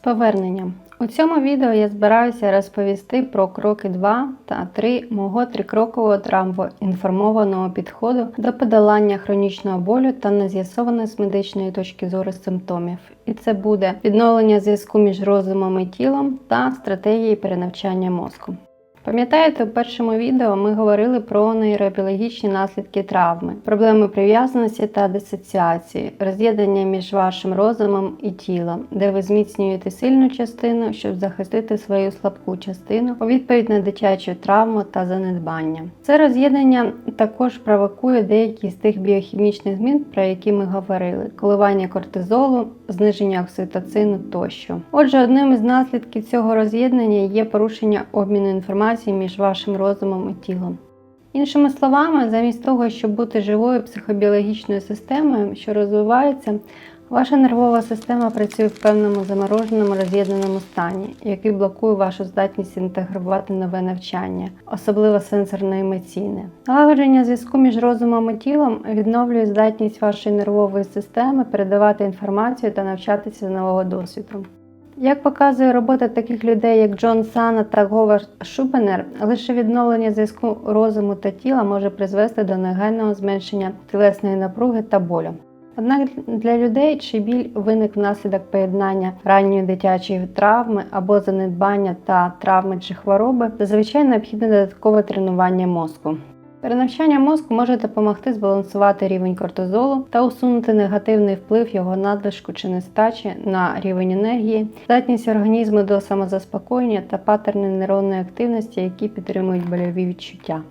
поверненням. У цьому відео я збираюся розповісти про кроки 2 та 3 мого трикрокового травмоінформованого підходу до подолання хронічного болю та нез'ясованої з медичної точки зору симптомів. І це буде відновлення зв'язку між розумом і тілом та стратегії перенавчання мозку. Пам'ятаєте, у першому відео ми говорили про нейробіологічні наслідки травми, проблеми прив'язаності та дисоціації, роз'єднання між вашим розумом і тілом, де ви зміцнюєте сильну частину, щоб захистити свою слабку частину у відповідь на дитячу травму та занедбання. Це роз'єднання також провокує деякі з тих біохімічних змін, про які ми говорили: коливання кортизолу, зниження окситоцину тощо. Отже, одним із наслідків цього роз'єднання є порушення обміну інформацією між вашим розумом і тілом. Іншими словами, замість того, щоб бути живою психобіологічною системою, що розвивається, ваша нервова система працює в певному замороженому роз'єднаному стані, який блокує вашу здатність інтегрувати нове навчання, особливо сенсорно-емоційне. Налагодження зв'язку між розумом і тілом відновлює здатність вашої нервової системи передавати інформацію та навчатися з нового досвіду. Як показує робота таких людей, як Джон Сана та Говард Шубенер, лише відновлення зв'язку розуму та тіла може призвести до негайного зменшення тілесної напруги та болю. Однак для людей, чий біль виник внаслідок поєднання ранньої дитячої травми або занедбання та травми чи хвороби, зазвичай необхідне додаткове тренування мозку. Перенавчання мозку може допомогти збалансувати рівень кортизолу та усунути негативний вплив його надлишку чи нестачі на рівень енергії, здатність організму до самозаспокоєння та паттерни нейронної активності, які підтримують больові відчуття.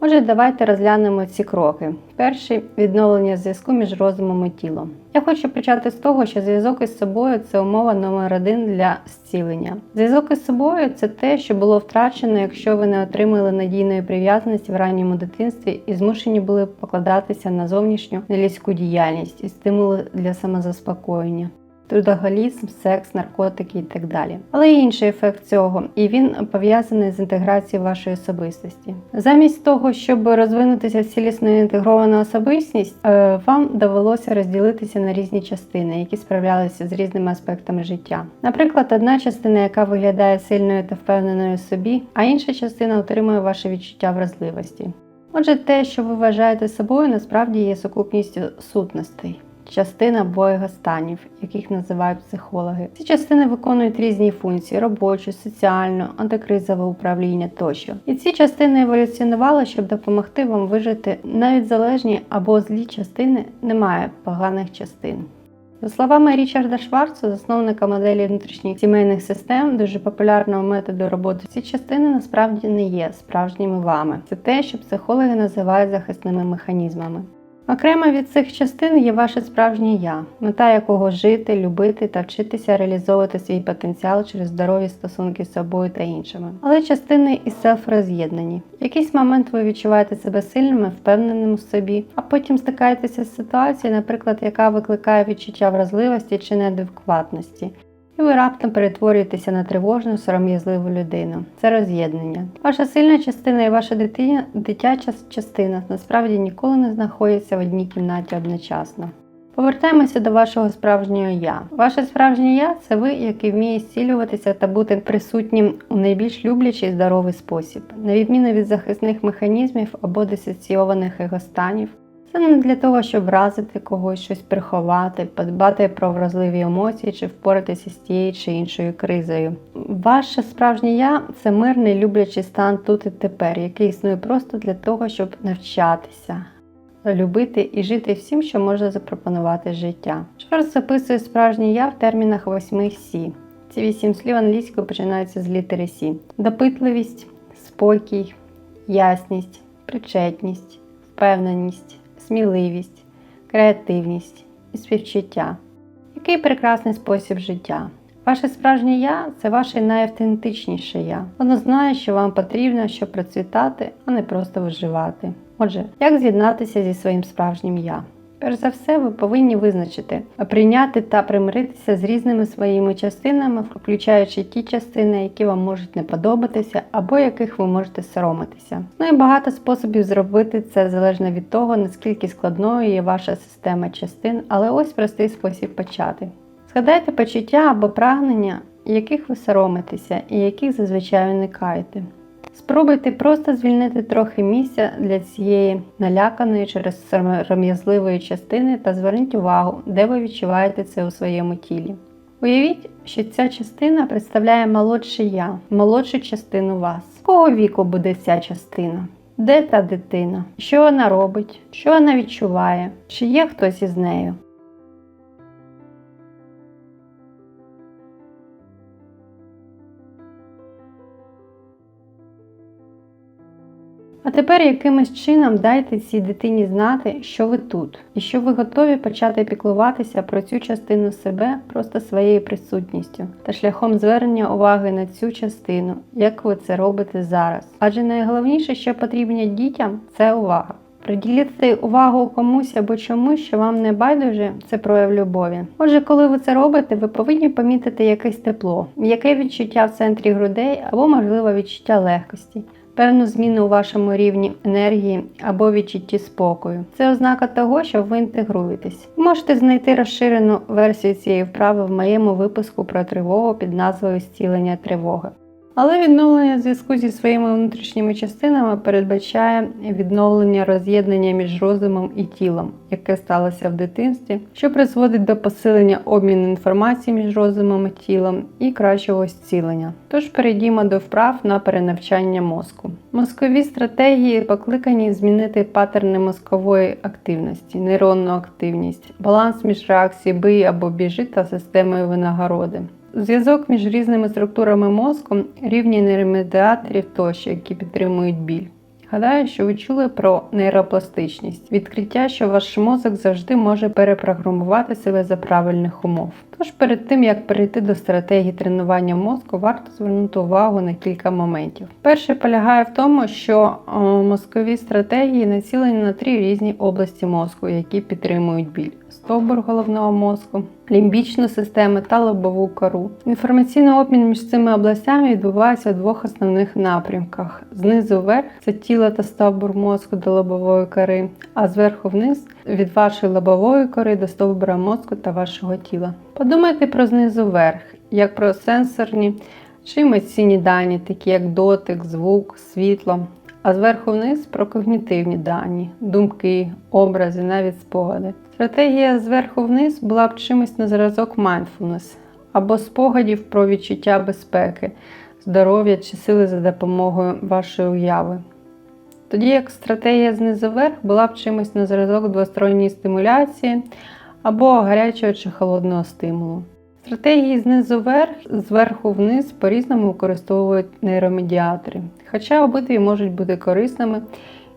Отже, давайте розглянемо ці кроки. Перший відновлення зв'язку між розумом і тілом. Я хочу почати з того, що зв'язок із собою це умова номер один для зцілення. Зв'язок із собою це те, що було втрачено, якщо ви не отримали надійної прив'язаності в ранньому дитинстві і змушені були покладатися на зовнішню нелюдську діяльність і стимули для самозаспокоєння трудоголізм, секс, наркотики і так далі. Але є інший ефект цього, і він пов'язаний з інтеграцією вашої особистості. Замість того, щоб розвинутися в цілісно інтегрована особистість, е, вам довелося розділитися на різні частини, які справлялися з різними аспектами життя. Наприклад, одна частина, яка виглядає сильною та впевненою собі, а інша частина отримує ваше відчуття вразливості. Отже, те, що ви вважаєте собою, насправді є сукупністю сутностей частин або станів, яких називають психологи. Ці частини виконують різні функції робочу, соціальну, антикризове управління тощо. І ці частини еволюціонували, щоб допомогти вам вижити навіть залежні або злі частини, немає поганих частин. За словами Річарда Шварца, засновника моделі внутрішніх сімейних систем, дуже популярного методу роботи, ці частини насправді не є справжніми вами. Це те, що психологи називають захисними механізмами. Окремо від цих частин є ваше справжнє я, мета якого жити, любити та вчитися реалізовувати свій потенціал через здорові стосунки з собою та іншими. Але частини і селф роз'єднані. В якийсь момент ви відчуваєте себе сильними, впевненими в собі, а потім стикаєтеся з ситуацією, наприклад, яка викликає відчуття вразливості чи неадекватності і ви раптом перетворюєтеся на тривожну, сором'язливу людину. Це роз'єднання. Ваша сильна частина і ваша дитина, дитяча частина насправді ніколи не знаходяться в одній кімнаті одночасно. Повертаємося до вашого справжнього я. Ваше справжнє я це ви, який вміє зцілюватися та бути присутнім у найбільш люблячий і здоровий спосіб, на відміну від захисних механізмів або дисоційованих егостанів. Це не для того, щоб вразити когось, щось приховати, подбати про вразливі емоції чи впоратися з тією чи іншою кризою. Ваше справжнє я це мирний, люблячий стан тут і тепер, який існує просто для того, щоб навчатися, любити і жити всім, що може запропонувати життя. Шварц записує справжнє я в термінах восьми Сі. Ці вісім слів англійською починаються з літери Сі: допитливість, спокій, ясність, причетність, впевненість сміливість, креативність і співчуття. Який прекрасний спосіб життя. Ваше справжнє я це ваше найавтентичніше я. Воно знає, що вам потрібно, щоб процвітати, а не просто виживати. Отже, як з'єднатися зі своїм справжнім я? Перш за все, ви повинні визначити, прийняти та примиритися з різними своїми частинами, включаючи ті частини, які вам можуть не подобатися, або яких ви можете соромитися. Ну і багато способів зробити це залежно від того, наскільки складною є ваша система частин, але ось простий спосіб почати. Згадайте почуття або прагнення, яких ви соромитеся і яких зазвичай уникаєте. Спробуйте просто звільнити трохи місця для цієї наляканої через сором'язливої частини та зверніть увагу, де ви відчуваєте це у своєму тілі. Уявіть, що ця частина представляє молодше я, молодшу частину вас. Кого віку буде ця частина? Де та дитина? Що вона робить? Що вона відчуває? Чи є хтось із нею? А тепер якимось чином дайте цій дитині знати, що ви тут, і що ви готові почати піклуватися про цю частину себе просто своєю присутністю та шляхом звернення уваги на цю частину, як ви це робите зараз. Адже найголовніше, що потрібно дітям, це увага. Приділити увагу комусь або чомусь, що вам не байдуже, це прояв любові. Отже, коли ви це робите, ви повинні помітити якесь тепло, яке відчуття в центрі грудей або, можливо, відчуття легкості. Певну зміну у вашому рівні енергії або відчутті спокою. Це ознака того, що ви інтегруєтесь. Ви можете знайти розширену версію цієї вправи в моєму випуску про тривогу під назвою Зцілення тривоги. Але відновлення зв'язку зі своїми внутрішніми частинами передбачає відновлення роз'єднання між розумом і тілом, яке сталося в дитинстві, що призводить до посилення обміну інформації між розумом і тілом і кращого зцілення. Тож перейдімо до вправ на перенавчання мозку. Мозкові стратегії покликані змінити паттерни мозкової активності, нейронну активність, баланс між реакцією бий або біжи та системою винагороди. Зв'язок між різними структурами мозку, рівні нейромедіаторів тощо, які підтримують біль. Гадаю, що ви чули про нейропластичність, відкриття, що ваш мозок завжди може перепрограмувати себе за правильних умов. Тож перед тим як перейти до стратегії тренування мозку, варто звернути увагу на кілька моментів. Перше полягає в тому, що мозкові стратегії націлені на три різні області мозку, які підтримують біль: стовбур головного мозку, лімбічну систему та лобову кору. Інформаційний обмін між цими областями відбувається у двох основних напрямках: знизу вверх це тіло та стовбур мозку до лобової кори, а зверху вниз від вашої лобової кори до стовбура мозку та вашого тіла. Подумайте про знизу вверх, як про сенсорні чи емоційні дані, такі як дотик, звук, світло. А зверху вниз про когнітивні дані, думки, образи, навіть спогади. Стратегія зверху вниз була б чимось на зразок mindfulness або спогадів про відчуття безпеки, здоров'я чи сили за допомогою вашої уяви. Тоді як стратегія знизу вверх була б чимось на зразок двосторонньої стимуляції або гарячого чи холодного стимулу. Стратегії знизу вверх, зверху вниз по-різному використовують нейромедіатори, хоча обидві можуть бути корисними.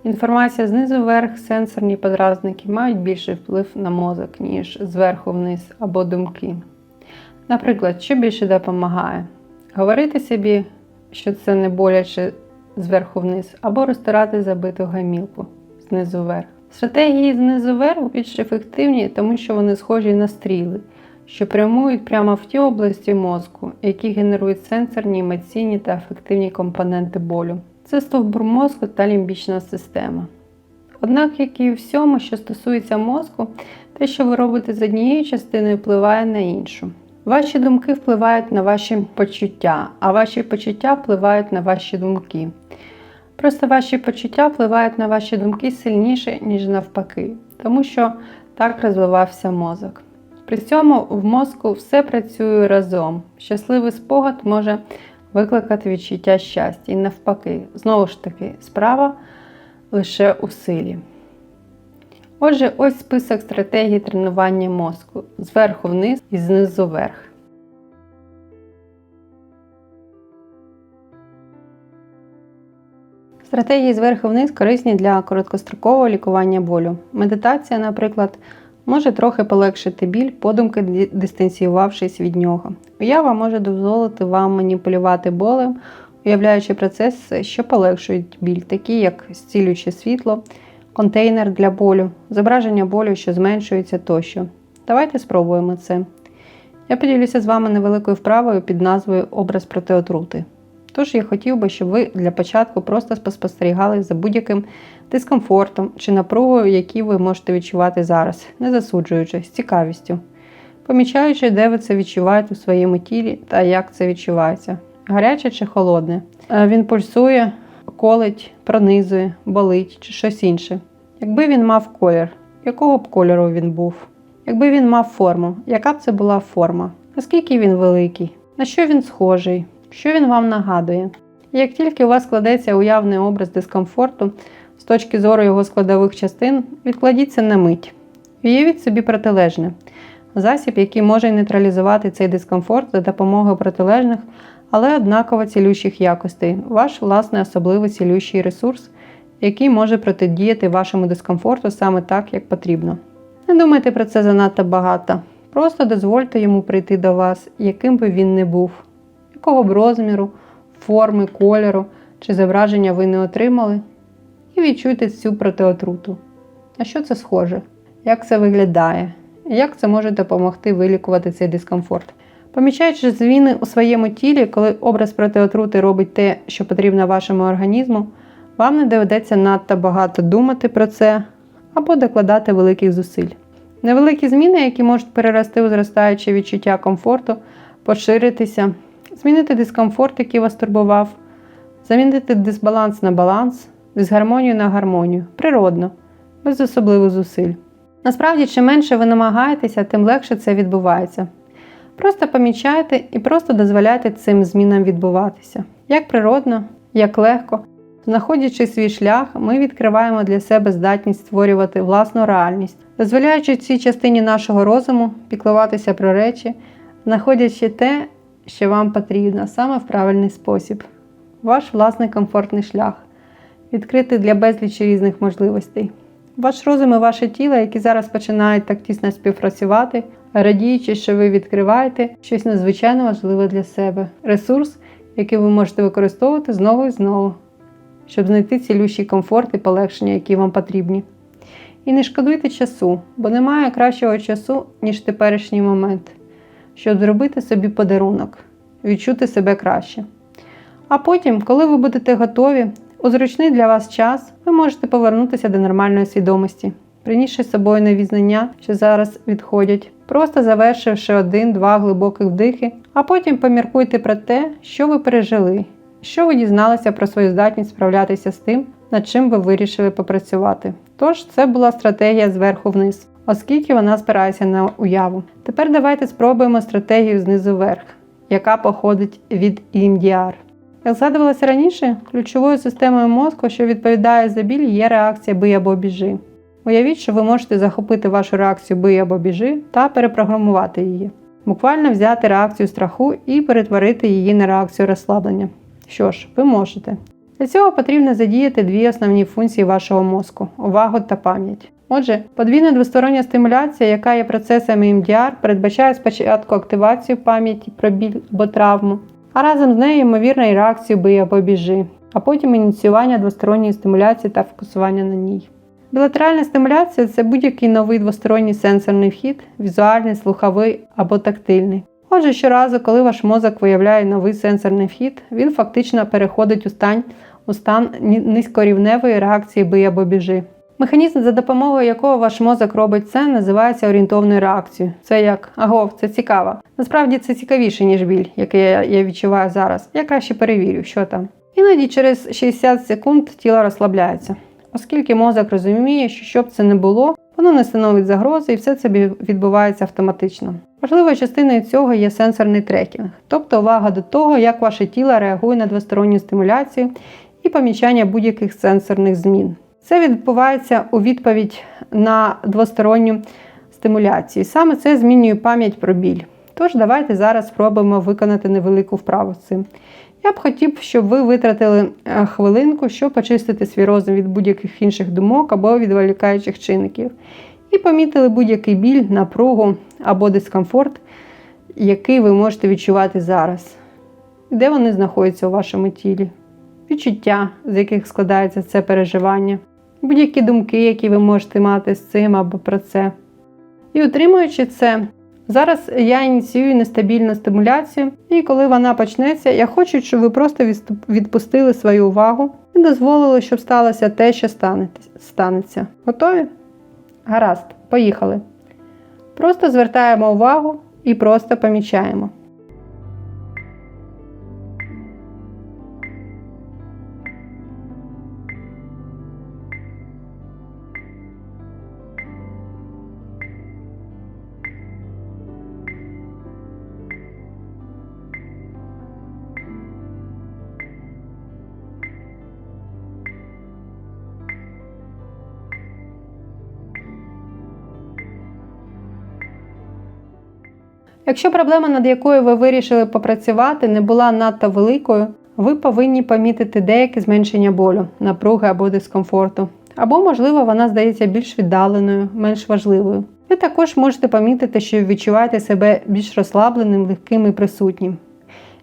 Інформація знизу вверх, сенсорні подразники мають більший вплив на мозок, ніж зверху вниз або думки. Наприклад, що більше допомагає? Говорити собі, що це не боляче зверху вниз, або розтирати забиту гамілку знизу вверх. Стратегії знизу вверх більш ефективні, тому що вони схожі на стріли, що прямують прямо в ті області мозку, які генерують сенсорні, емоційні та ефективні компоненти болю. Це стовбур мозку та лімбічна система. Однак, як і у всьому, що стосується мозку, те, що ви робите з однією частиною, впливає на іншу. Ваші думки впливають на ваші почуття, а ваші почуття впливають на ваші думки. Просто ваші почуття впливають на ваші думки сильніше, ніж навпаки, тому що так розвивався мозок. При цьому в мозку все працює разом. Щасливий спогад може викликати відчуття щастя і навпаки, знову ж таки, справа лише у силі. Отже, ось список стратегій тренування мозку зверху вниз і знизу вверх. Стратегії зверху вниз корисні для короткострокового лікування болю. Медитація, наприклад, може трохи полегшити біль, подумки дистанціювавшись від нього. Уява може дозволити вам маніпулювати болем, уявляючи процеси, що полегшують біль, такі як зцілююче світло, контейнер для болю, зображення болю, що зменшується тощо. Давайте спробуємо це. Я поділюся з вами невеликою вправою під назвою Образ проти отрути. Тож я хотів би, щоб ви для початку просто спостерігали за будь-яким дискомфортом чи напругою, які ви можете відчувати зараз, не засуджуючи, з цікавістю. помічаючи, де ви це відчуваєте у своєму тілі та як це відчувається. Гаряче чи холодне. Е, Він пульсує, колить, пронизує, болить чи щось інше. Якби він мав колір, якого б кольору він був? Якби він мав форму, яка б це була форма? Наскільки він великий? На що він схожий? Що він вам нагадує? І Як тільки у вас складеться уявний образ дискомфорту з точки зору його складових частин, відкладіть це на мить. Уявіть собі протилежне засіб, який може нейтралізувати цей дискомфорт за допомогою протилежних, але однаково цілющих якостей, ваш власний особливий цілющий ресурс, який може протидіяти вашому дискомфорту саме так, як потрібно. Не думайте про це занадто багато. Просто дозвольте йому прийти до вас, яким би він не був, якого б розміру, форми, кольору чи зображення ви не отримали, і відчуйте цю протиотруту. На що це схоже? Як це виглядає? Як це може допомогти вилікувати цей дискомфорт? Помічаючи зміни у своєму тілі, коли образ протиотрути робить те, що потрібно вашому організму, вам не доведеться надто багато думати про це або докладати великих зусиль. Невеликі зміни, які можуть перерости у зростаюче відчуття комфорту, поширитися, змінити дискомфорт, який вас турбував, замінити дисбаланс на баланс, дисгармонію на гармонію, природно, без особливих зусиль. Насправді, чим менше ви намагаєтеся, тим легше це відбувається. Просто помічайте і просто дозволяйте цим змінам відбуватися. Як природно, як легко. Знаходячи свій шлях, ми відкриваємо для себе здатність створювати власну реальність, дозволяючи цій частині нашого розуму піклуватися про речі, знаходячи те, що вам потрібно, саме в правильний спосіб. Ваш власний комфортний шлях, відкритий для безлічі різних можливостей. Ваш розум і ваше тіло, які зараз починають так тісно співпрацювати, радіючи, що ви відкриваєте щось надзвичайно важливе для себе, ресурс, який ви можете використовувати знову і знову, щоб знайти цілющий комфорт і полегшення, які вам потрібні. І не шкодуйте часу, бо немає кращого часу, ніж теперішній момент, щоб зробити собі подарунок, відчути себе краще. А потім, коли ви будете готові, у зручний для вас час ви можете повернутися до нормальної свідомості, принісши з собою нові знання, що зараз відходять, просто завершивши один-два глибоких вдихи, а потім поміркуйте про те, що ви пережили, що ви дізналися про свою здатність справлятися з тим, над чим ви вирішили попрацювати. Тож це була стратегія зверху вниз, оскільки вона спирається на уяву. Тепер давайте спробуємо стратегію знизу вверх, яка походить від EMDR. Як згадувалося раніше, ключовою системою мозку, що відповідає за біль, є реакція бий або біжи. Уявіть, що ви можете захопити вашу реакцію бий або біжи та перепрограмувати її. Буквально взяти реакцію страху і перетворити її на реакцію розслаблення. Що ж, ви можете. Для цього потрібно задіяти дві основні функції вашого мозку увагу та пам'ять. Отже, подвійна двостороння стимуляція, яка є процесом EMDR, передбачає спочатку активацію пам'яті про біль або травму, а разом з нею ймовірно і реакцію бий або біжи, а потім ініціювання двосторонньої стимуляції та фокусування на ній. Білатеральна стимуляція це будь-який новий двосторонній сенсорний вхід, візуальний, слуховий або тактильний. Отже, щоразу, коли ваш мозок виявляє новий сенсорний вхід, він фактично переходить у стан, у стан низькорівневої реакції бий або біжи. Механізм, за допомогою якого ваш мозок робить це, називається орієнтовною реакцією. Це як агов, це цікаво. Насправді це цікавіше, ніж біль, який я, відчуваю зараз. Я краще перевірю, що там. Іноді через 60 секунд тіло розслабляється, оскільки мозок розуміє, що щоб це не було, воно не становить загрози і все це відбувається автоматично. Важливою частиною цього є сенсорний трекінг, тобто увага до того, як ваше тіло реагує на двосторонню стимуляцію і помічання будь-яких сенсорних змін. Це відбувається у відповідь на двосторонню стимуляцію. Саме це змінює пам'ять про біль. Тож давайте зараз спробуємо виконати невелику вправу з цим. Я б хотів, щоб ви витратили хвилинку, щоб очистити свій розум від будь-яких інших думок або відволікаючих чинників. І помітили будь-який біль, напругу або дискомфорт, який ви можете відчувати зараз. Де вони знаходяться у вашому тілі? Відчуття, з яких складається це переживання, будь-які думки, які ви можете мати з цим або про це. І утримуючи це, зараз я ініціюю нестабільну стимуляцію, і коли вона почнеться, я хочу, щоб ви просто відпустили свою увагу і дозволили, щоб сталося те, що станеться. Готові? Гаразд, поїхали. Просто звертаємо увагу і просто помічаємо. Якщо проблема, над якою ви вирішили попрацювати, не була надто великою, ви повинні помітити деяке зменшення болю, напруги або дискомфорту. Або, можливо, вона здається більш віддаленою, менш важливою. Ви також можете помітити, що відчуваєте себе більш розслабленим, легким і присутнім.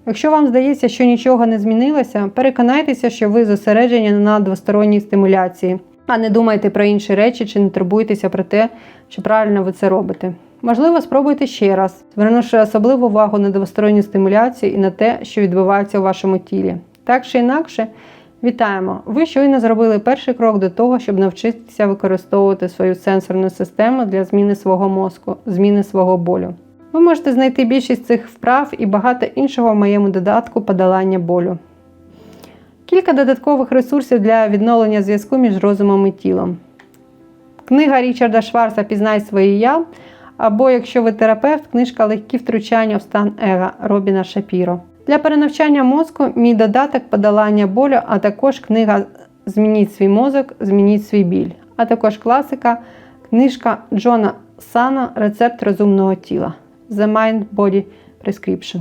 Якщо вам здається, що нічого не змінилося, переконайтеся, що ви зосереджені на двосторонній стимуляції, а не думайте про інші речі чи не турбуйтеся про те, чи правильно ви це робите. Можливо, спробуйте ще раз, звернувши особливу увагу на двосторонню стимуляцію і на те, що відбувається у вашому тілі. Так чи інакше, вітаємо! Ви щойно зробили перший крок до того, щоб навчитися використовувати свою сенсорну систему для зміни свого мозку, зміни свого болю. Ви можете знайти більшість цих вправ і багато іншого в моєму додатку подолання болю. Кілька додаткових ресурсів для відновлення зв'язку між розумом і тілом. Книга Річарда Шварца Пізнай своє я. Або, якщо ви терапевт, книжка Легкі втручання в стан ега Робіна Шапіро. Для перенавчання мозку мій додаток подолання болю, а також книга Змініть свій мозок, змініть свій біль, а також класика, книжка Джона Сана Рецепт розумного тіла The Mind Body Prescription.